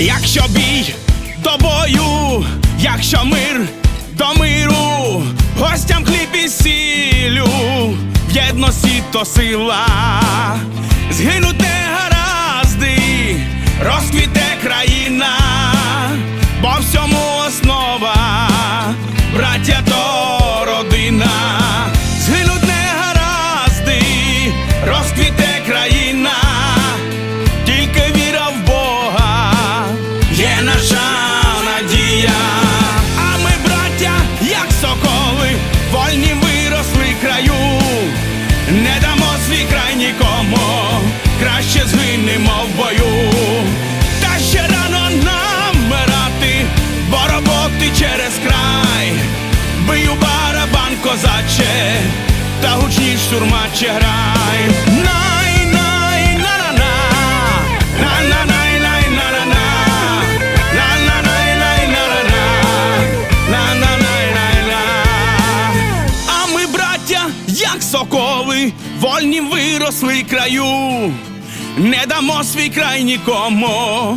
Якщо бій до бою, якщо мир до миру, гостям хліб і сілю, в єдності то сила, згинуть краю, не дамо свій край нікому, краще згинемо в бою. Та ще рано нам мирати, бо роботи через край, бию барабан козаче, та гучні штурмаче грай. Як соколи, вольні виросли краю, не дамо свій край нікому.